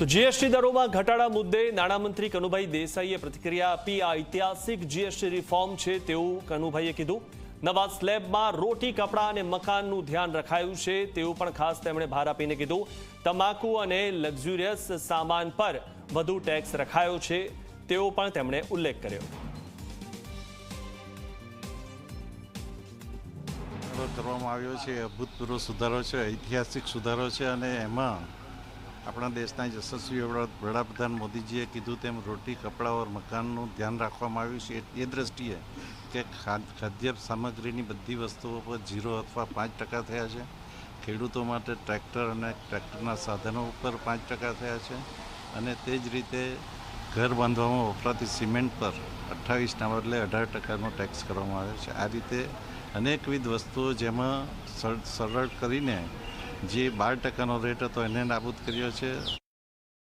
તો જીએસટી દરોમાં ઘટાડા મુદ્દે નાણામંત્રી કનુભાઈ દેસાઈએ પ્રતિક્રિયા આપી. આ ઐતિહાસિક જીએસટી રિફોર્મ છે તેવું કનુભાઈએ કીધું. નવા સ્લેબમાં રોટી, કપડાં અને મકાનનું ધ્યાન રખાયું છે તેવું પણ ખાસ તેમણે ભાર આપીને કીધું. તમાકુ અને લક્ઝુરિયસ સામાન પર વધુ ટેક્સ રખાયો છે તેવો પણ તેમણે ઉલ્લેખ કર્યો. કરવામાં આવ્યો છે, અભૂતપૂર્વ સુધારો છે, ઐતિહાસિક સુધારો છે અને એમાં આપણા દેશના યશસ્વી વડા- વડાપ્રધાન મોદીજીએ કીધું તેમ રોટી, કપડાં ઓર મકાનનું ધ્યાન રાખવામાં આવ્યું છે. એ- દ્રષ્ટિએ કે ખાદ- ખાદ્ય સામગ્રીની બધી વસ્તુઓ પર ઝીરો અથવા પાંચ ટકા થયા છે. ખેડૂતો માટે ટ્રેક્ટર અને ટ્રેક્ટરના સાધનો ઉપર પાંચ ટકા થયા છે. અને તે જ રીતે ઘર બાંધવામાં વપરાતી સિમેન્ટ પર અઠ્ઠાવીસના બદલે અઢાર ટકાનો ટેક્સ કરવામાં આવ્યો છે. આ રીતે અનેકવિધ વસ્તુઓ જેમાં સર- સરળ કરીને જે બાર ટકાનો રેટ હતો એને નાબૂદ કર્યો છે.